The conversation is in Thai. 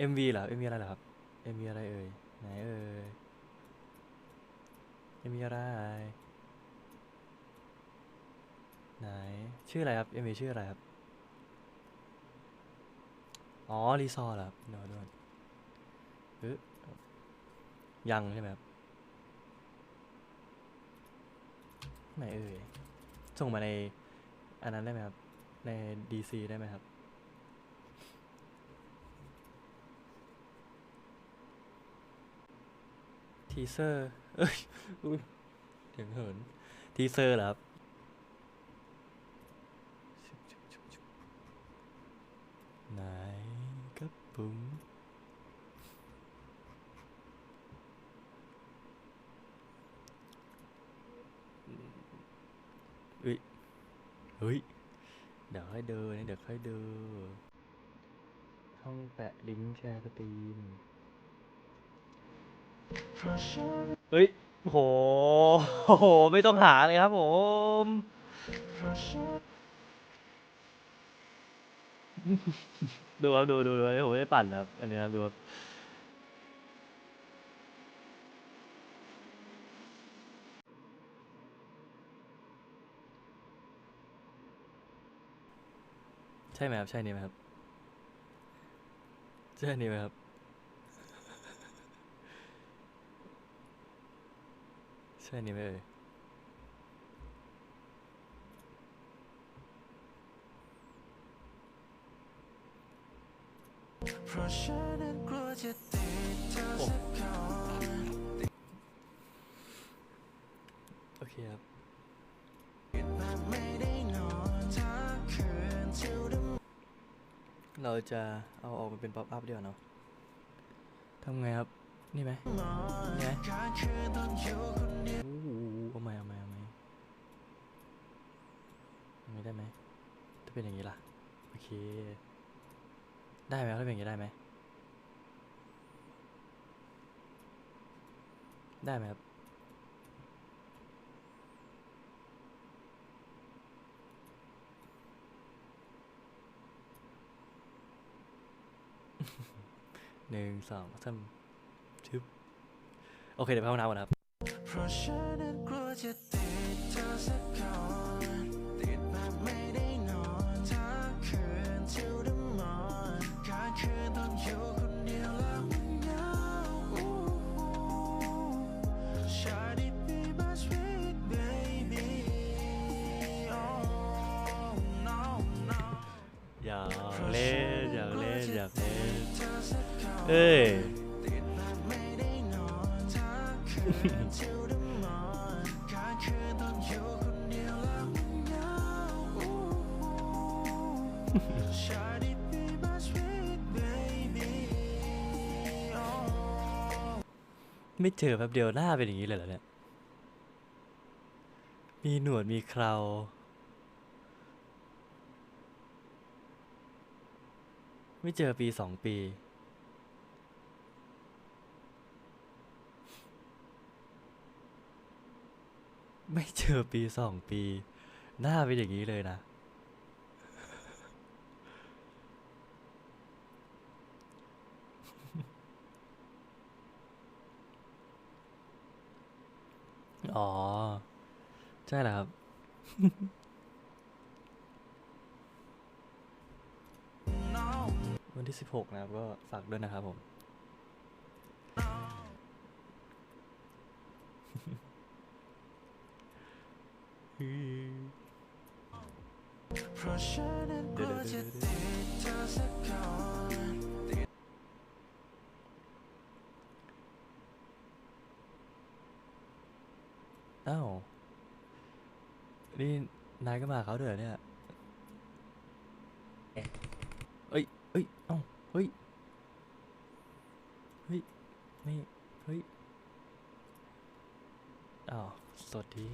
MV เหรอ MV อะไรเหรอครับ MV อะไรเอ่ย ไหนเอ่ย MV อะไร ไหน ชื่ออะไรครับ MV ชื่ออะไรครับ อ๋อ รีซอร์เหรอครับเดี๋ยวด้วยเอ๊ะยังใช่ไหมครับ ไหนเอ่ย ส่งมาใน อันนั้นได้ไหมครับ ใน DC ได้ไหมครับ ทีเซอร์ เอ้ยยเสียงเหิน ทีเซอร์เหรอครับ ไหนครับผมอุ้ย เฮ้ย เดี๋ยวค่อยดูนะเดี๋ยวค่อยดูช่องแปะลิงก์แชร์สตรีม เฮ้ยโหโอ้โห ไม่ต้องหาเลยครับผม ดูครับ ดูดูดูผมไม่ได้ปั่นครับ อันนี้ครับ ดูครับใช่ไหมครับ ใช่นี่ไหมครับ ใช่นี่ไหมครับ ช่นี่ไหมเอ่ยเพราะฉันนั้นกลัวจะติดเธอสักคนโอเคครับติดแบบไม่ได้นอนทั้งคืน till the เราจะเอาออกมาเป็นป๊อปอัพเดียวาเนาะทำไงครับ นี่ไหมนี่ไหมการคืนต้องอยู่คนเดียวโอ้โหเอาไหมเอาไหมเอาไหมไหมได้ไหมถ้าเป็นอย่างนี้ล่ะ โอเค ได้ไหมถ้าเป็นอย่างนี้ได้ไหม ได้ไหมครับหนึ่งสองสาม ชึบโอเคเดี๋ยวไปห้องน้ำก่อนนะครับ เพราะฉันนั้นกลัวจะติดเธอสักคนติดแบบไม่ได้นอนทั้งคืน till the morning การคืนต้องอยู่คนเดียวแล้วมันเหงา Shawty be my sweet baby oh no no อยากเล่นอยากเล่นอยากเล่นเอ้ย ไม่เจอแป๊บเดียวหน้าเป็นอย่างนี้เลยเหรอเนี่ย มีหนวดมีเคราไม่เจอปีสองปี ไม่เจอปีสองปี หน้าเป็นอย่างนี้เลยนะ อ๋อ ใช่แหละครับ วันที่ 16 นะครับ ก็ฝากด้วยนะครับผม เพราะฉันนั้นกลัวจะติดเธอสักคนอ้าว นี่นายก็มาเขาด้วยเหรอเนี่ยเอ้ยเอ้ยเอ้าเฮ้ย เฮ้ย ไม่ เฮ้ย อ้าว สวัสดี